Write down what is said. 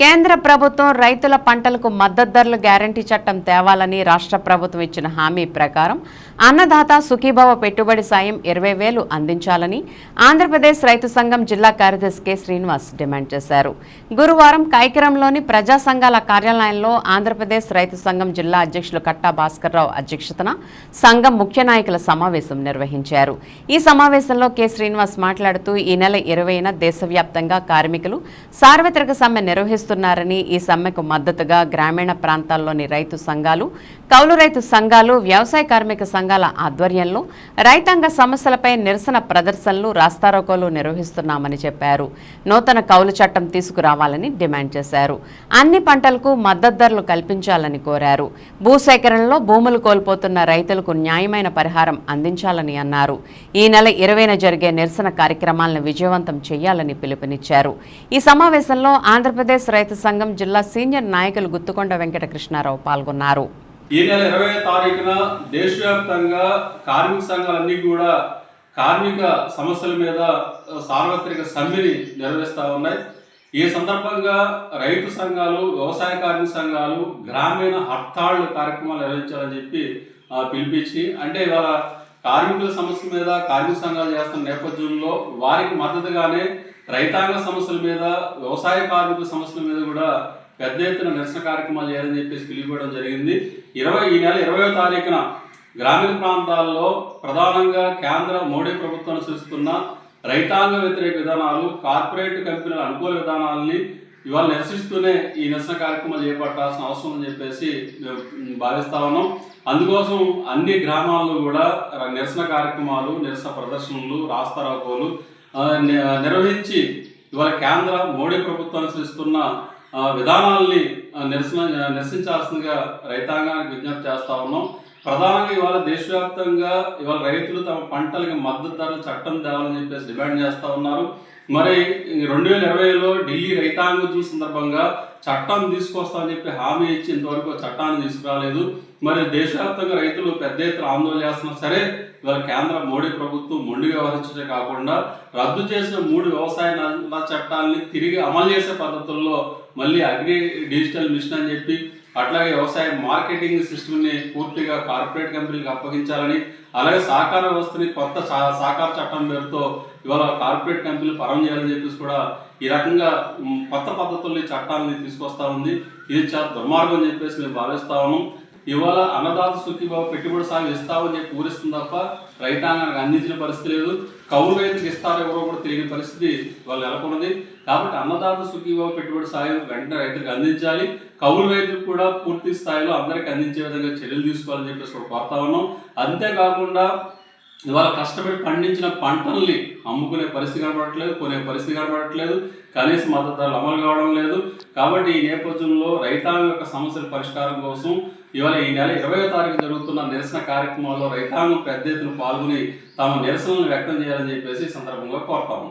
కేంద్ర ప్రభుత్వం రైతుల పంటలకు మద్దతు ధరలు గ్యారంటీ చట్టం తేవాలని రాష్ట్ర ప్రభుత్వం ఇచ్చిన హామీ ప్రకారం అన్నదాత సుఖీభవ పెట్టుబడి సాయం ఇరవై వేలు అందించాలని ఆంధ్రప్రదేశ్ రైతు సంఘం జిల్లా కార్యదర్శి కె. శ్రీనివాస్ డిమాండ్ చేశారు. గురువారం కైకరంలోని ప్రజా సంఘాల కార్యాలయంలో ఆంధ్రప్రదేశ్ రైతు సంఘం జిల్లా అధ్యక్షులు కట్టా భాస్కర్రావు అధ్యక్షతన సంఘం ముఖ్య నాయకుల సమావేశం నిర్వహించారు. ఈ సమావేశంలో కె. శ్రీనివాస్ మాట్లాడుతూ ఈ నెల ఇరవైన దేశవ్యాప్తంగా కార్మికులు సార్వత్రిక సమ్మె నిర్వహిస్తున్నారని ఈ సమ్మెకు మద్దతుగా గ్రామీణ ప్రాంతాల్లోని రైతు సంఘాలు కౌలు రైతు సంఘాలు వ్యవసాయ కార్మిక సంఘాల ఆధ్వర్యంలో రైతాంగ సమస్యలపై నిరసన ప్రదర్శనలు రాస్తారోకోలు నిర్వహిస్తున్నామని చెప్పారు. నూతన కౌలు చట్టం తీసుకురావాలని డిమాండ్ చేశారు. అన్ని పంటలకు మద్దతు ధరలు కల్పించాలని కోరారు. భూసేకరణలో భూములు కోల్పోతున్న రైతులకు న్యాయమైన పరిహారం అందించాలని అన్నారు. ఈ నెల ఇరవైన జరిగే నిరసన కార్యక్రమాలను విజయవంతం చేయాలని పిలుపునిచ్చారు. ఈ సమావేశంలో ఆంధ్రప్రదేశ్ రైతు సంఘం జిల్లా సీనియర్ నాయకులు గుత్తుకొండ వెంకట కృష్ణారావు పాల్గొన్నారు. ఈ నెల ఇరవై తారీఖున దేశవ్యాప్తంగా కార్మిక సంఘాలన్నీ కూడా కార్మిక సమస్యల మీద సార్వత్రిక సమ్మెని నిర్వహిస్తూ ఉన్నాయి. ఈ సందర్భంగా రైతు సంఘాలు వ్యవసాయ కార్మిక సంఘాలు గ్రామీణ హర్తాళ్ళు కార్యక్రమాలు నిర్వహించాలని చెప్పి పిలిపించి అంటే ఇవాళ కార్మికుల సమస్యల మీద కార్మిక సంఘాలు చేస్తున్న నేపథ్యంలో వారికి మద్దతుగానే రైతాంగ సమస్యల మీద వ్యవసాయ కార్మికుల సమస్యల మీద కూడా పెద్ద ఎత్తున నిరసన కార్యక్రమాలు చేయాలని చెప్పేసి పిలిపివ్వడం జరిగింది. ఇరవై ఈ నెల ఇరవయో తారీఖున గ్రామీణ ప్రాంతాల్లో ప్రధానంగా కేంద్ర మోడీ ప్రభుత్వం అనుసరిస్తున్న రైతాంగ వ్యతిరేక విధానాలు కార్పొరేట్ కంపెనీల అనుకూల విధానాలని ఇవాళ నిరసిస్తూనే ఈ నిరసన కార్యక్రమాలు చేపట్టాల్సిన అవసరం అని చెప్పేసి భావిస్తా ఉన్నాం. అందుకోసం అన్ని గ్రామాల్లో కూడా నిరసన కార్యక్రమాలు నిరసన ప్రదర్శనలు రాస్తారోకోలు నిర్వహించి ఇవాళ కేంద్ర మోడీ ప్రభుత్వం అనుసరిస్తున్న విధానాల్ని నిరసన నిరసించాల్సిందిగా రైతాంగానికి విజ్ఞప్తి చేస్తా ఉన్నాం. ప్రధానంగా ఇవాళ దేశవ్యాప్తంగా ఇవాళ రైతులు తమ పంటలకి మద్దతు ధర చట్టం తేవాలని చెప్పేసి డిమాండ్ చేస్తా ఉన్నారు. మరి రెండు వేల ఇరవైలో ఢిల్లీ రైతాంగ సందర్భంగా చట్టం తీసుకొస్తామని చెప్పి హామీ ఇచ్చి ఇంతవరకు చట్టాన్ని తీసుకురాలేదు. మరి దేశవ్యాప్తంగా రైతులు పెద్ద ఎత్తున ఆందోళన చేస్తున్నా సరే ఇవాళ కేంద్ర మోడీ ప్రభుత్వం మొండి వ్యవహరించడే కాకుండా రద్దు చేసిన మూడు వ్యవసాయ నల్ల చట్టాలని తిరిగి అమలు చేసే పద్ధతుల్లో మళ్ళీ అగ్రి డిజిటల్ మిషన్ అని చెప్పి అట్లాగే వ్యవసాయ మార్కెటింగ్ సిస్టమ్ని పూర్తిగా కార్పొరేట్ కంపెనీలకు అప్పగించాలని అలాగే సహకార వ్యవస్థని కొత్త సహకార చట్టం పేరుతో ఇవాళ కార్పొరేట్ కంపెనీలు పరం చేయాలని చెప్పేసి కూడా ఈ రకంగా కొత్త పద్ధతుల్ని చట్టాలని తీసుకొస్తా ఉంది. ఇది చాలా దుర్మార్గం చెప్పేసి మేము భావిస్తా ఉన్నాం ఇవాళ అన్నదాత సుఖీబాబు పెట్టుబడి సాగు ఇస్తామని చెప్పి ఊరిస్తుంది తప్ప రైతాంగానికి అందించిన పరిస్థితి లేదు. కౌలు రైతులకు ఇస్తారో ఎవరో కూడా తెలియని పరిస్థితి వాళ్ళు నెలకొన్నది. కాబట్టి అన్నదాత సుఖీబాబు పెట్టుబడి సాయం వెంటనే రైతులకు అందించాలి. కౌలు రైతులకు కూడా పూర్తి స్థాయిలో అందరికీ అందించే విధంగా చర్యలు తీసుకోవాలని చెప్పేసి కూడా కోరుతా ఉన్నాం. అంతేకాకుండా ఇవాళ కష్టపడి పండించిన పంటల్ని అమ్ముకునే పరిస్థితి కనపడట్లేదు కొనే పరిస్థితి కనపడట్లేదు కనీస మద్దతు ధరలు అమలు కావడం లేదు. కాబట్టి ఈ నేపథ్యంలో రైతాంగం యొక్క సమస్యల పరిష్కారం కోసం ఇవాళ ఈ నెల ఇరవై తారీఖు జరుగుతున్న నిరసన కార్యక్రమాల్లో రైతాంగం పెద్ద ఎత్తున పాల్గొని తమ నిరసనలను వ్యక్తం చేయాలని చెప్పేసి సందర్భంగా కోరుతాము